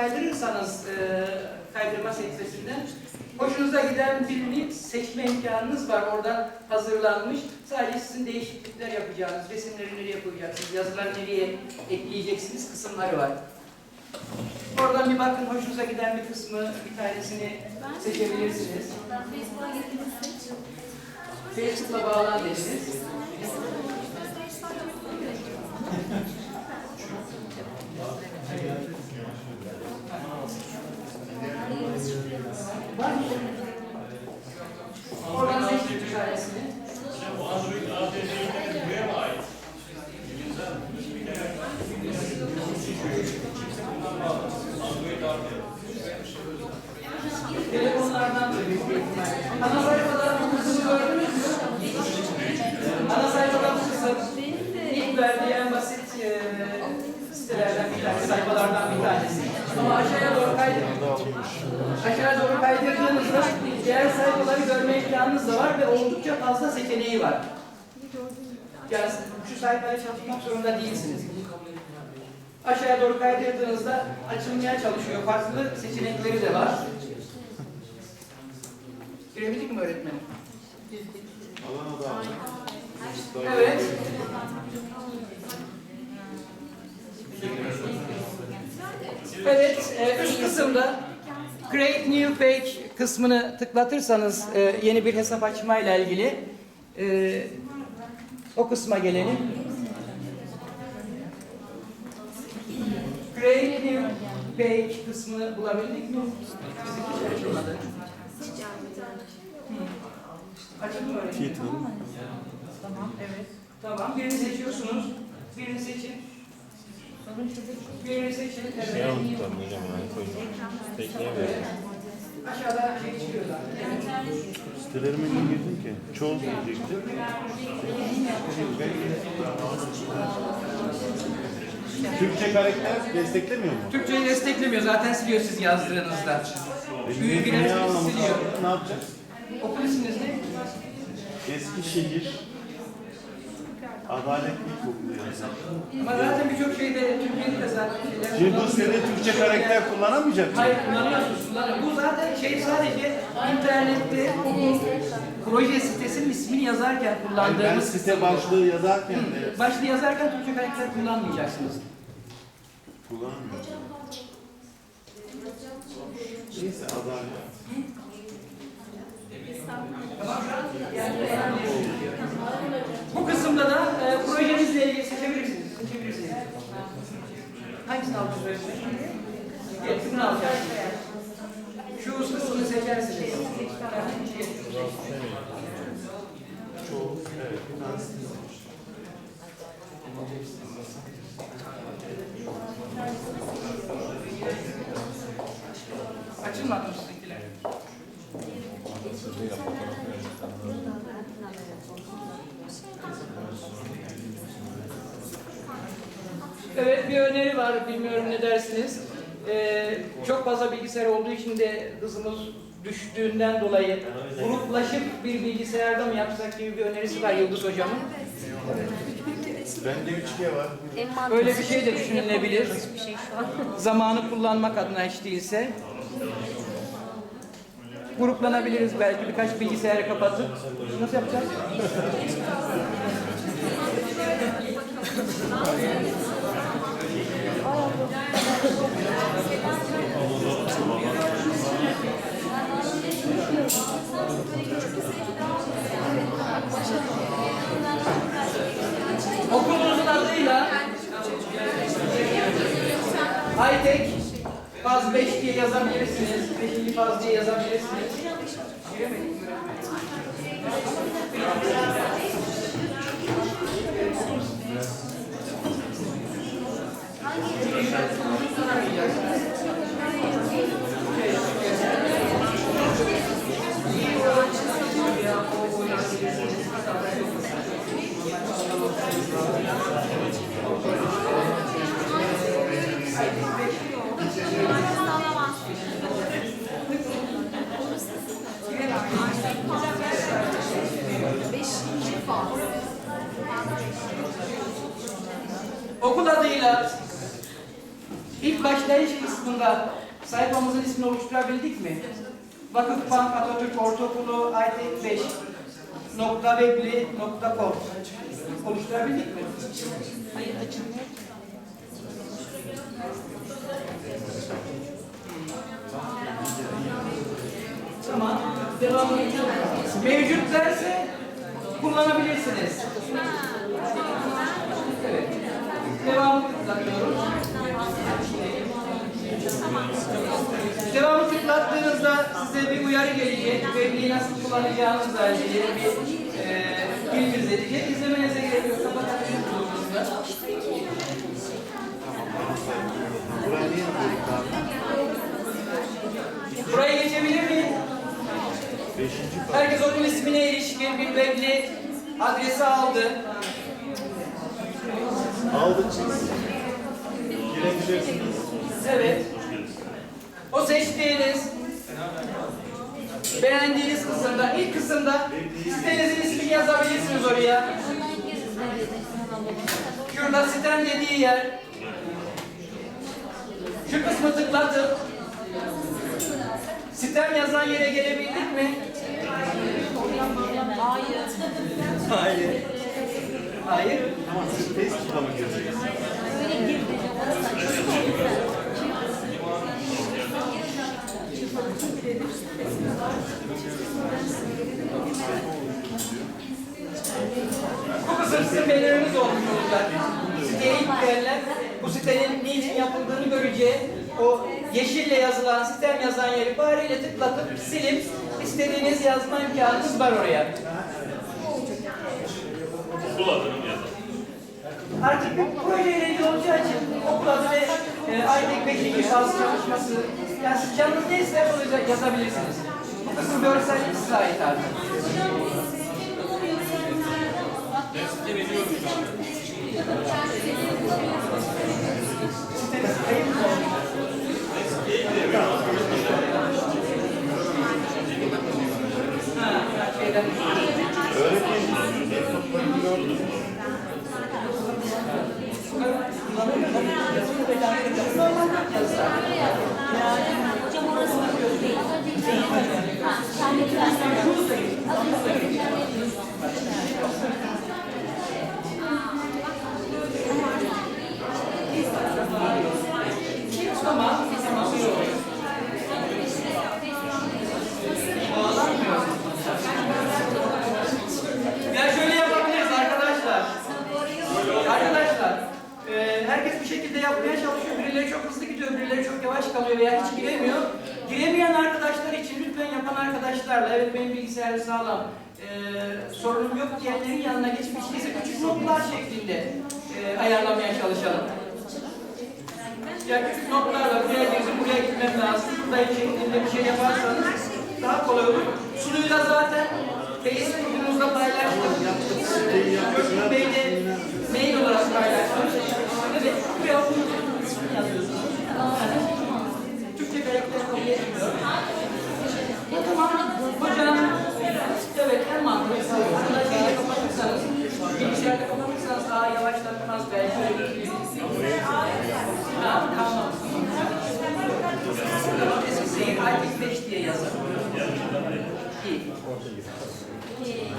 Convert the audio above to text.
kaydırırsanız e, kaydırma sekmesinden hoşunuza giden birini seçme imkanınız var. Orada hazırlanmış. Sadece sizin değişiklikler yapacağınız, resimleri nereye koyacaksınız, yazıları nereye ekleyeceksiniz kısımları var. Oradan bir bakın hoşunuza giden bir kısmı, bir tanesini seçebilirsiniz. Facebook'la bağlan dediniz. Var mı? Oradan seçtik bir tanesini. Telefonlardan da büyük bir ihtimal. Ana sayfada bu kısmı gördünüz mü? Ana sayfada bu kısım ilk verdiği en basit e, sitelerden bir tanesi, sayfalardan bir tanesi. Ama aşağıya doğru Aşağıya doğru kaydırdığınızda diğer sayfaları görme imkanınız da var ve oldukça fazla seçeneği var. Yani şu sayfaya çalışmak zorunda değilsiniz. Aşağıya doğru kaydırdığınızda açılmaya çalışıyor. Farklı seçenekleri de var. Girebildik mi öğretmenim? Evet. Evet, e, üst kısımda Create New Page kısmını tıklatırsanız e, yeni bir hesap açmayla ilgili e, o kısma gelelim. Create New Page kısmını bulabildik mi? Açıldı mı öyle? Tamam, evet. Tamam, birini seçiyorsunuz. Birini seçin. Şey unuttum hocam yani koyayım. Bekleyemiyorum. Aşağıda şey çıkıyor zaten. Sitelerime niye ki? Çoğul diyecektim. Türkçe karakter desteklemiyor mu? Türkçeyi desteklemiyor. Zaten siliyor siz yazdığınızda. Büyük anlamı siliyor. Ne yapacağız? Okul isminiz ne? Eskişehir Adalet İlkokulu yazacağım. Ama zaten birçok şeyde Türkiye'de de zaten şeyler Şimdi bu sene Türkçe karakter kullanamayacak mı? Hayır kullanıyorsunuz. kullanıyor. Bu zaten şey sadece internette proje sitesinin ismini yazarken Hayır, ben kullandığımız site başlığı yazarken de Başlığı yazarken Türkçe karakter kullanmayacaksınız. kullanamıyorum. Neyse adalet. Bu kısımda da e, projenizle ilgili seçebilirsiniz. Seçebilirsiniz. Hangisini alacağız öğretmenim? Hepsini alacaksınız. Şu kısmını seçersiniz. Çoğul. Evet. Bir tanesini Açılmadı mı sizinkiler? Evet bir öneri var. Bilmiyorum ne dersiniz. Ee, çok fazla bilgisayar olduğu için de hızımız düştüğünden dolayı gruplaşıp bir bilgisayarda mı yapsak gibi bir önerisi var Yıldız Hocam'ın. Bende 3G var. Öyle bir şey de düşünülebilir. Zamanı kullanmak adına hiç değilse. Gruplanabiliriz belki birkaç bilgisayarı kapatıp. Nasıl yapacağız? Faz 5 diye yazabilirsiniz. 5. faz diye yazabilirsiniz. Mi? Okul adıyla ilk başlayış kısmı altında sayfamızın ismini oluşturabildik mi? Vakıfbank Atatürk Ortaokulu Aytek 5 nokta webli nokta com oluşturabildik mi? Hayır açılmıyor. Tamam. Devam edelim. Mevcut derse kullanabilirsiniz. Evet. Devamı tıklatıyoruz. Devamı tıklattığınızda size bir uyarı gelecek. Webli'yi nasıl kullanacağınızla ilgili bir e, bilgi verecek. İzlemenize gerek yok. Herkes okul ismine ilişkin bir webli adresi aldı. Aldık siz. Girebilirsiniz. Evet. O seçtiğiniz, beğendiğiniz kısımda, ilk kısımda sitenizin ismini yazabilirsiniz oraya. Şurada sitem dediği yer. Şu kısmı tıklatıp sitem yazan yere gelebildik mi? Hayır. Hayır. Hayır. Ama gireceksiniz? Böyle girdi. Bu kısım sizin beliriniz olmuş olacak. Siteye ilk girenler bu sitenin niçin yapıldığını göreceği o yeşille yazılan, sitem yazan yeri fareyle tıklatıp silip istediğiniz yazma imkanınız var oraya. Okul adını yazın. Artık bir projeyle ilgili olacağı için okul adı ve e, Aytek 5. faz çalışması yani siz canınız neyse onu yazabilirsiniz. Bu kısım görsellik size ait artık. Siteniz kayıp mı Hocam orası değil. Ha, şahit versin. Tamam, tamam, iyi olur. Ya şöyle yapabiliriz arkadaşlar. Arkadaşlar, e, herkes bir şekilde yapmaya çalışıyor. Birileri çok hızlı gidiyor, birileri çok yavaş kalıyor veya hiç giremiyor. Giremeyen arkadaşlar için lütfen yapan arkadaşlarla, evet benim bilgisayar sağlam, e, sorunum yok diyenlerin yanına geçip değilse küçük notlar şeklinde e, ayarlamaya çalışalım. Ya küçük notlarla buraya girdim, buraya gitmem lazım. Buradayım şeklinde bir şey yaparsanız daha kolay olur. Sunuyu da zaten Facebook'unuzda paylaştım. Gökhan Bey de mail olarak paylaştım. Evet, buraya okunduğunuz ismini yazıyorsunuz. Türkçe karakter kabul etmiyor. Tamam, hocam. Evet, en mantıklısı. Burada şeyi kapatırsanız, bilgisayarda kapatırsanız daha yavaşlatmaz belki. Tamam, tamam. Eskişehir Aytik 5 diye yazın. İyi.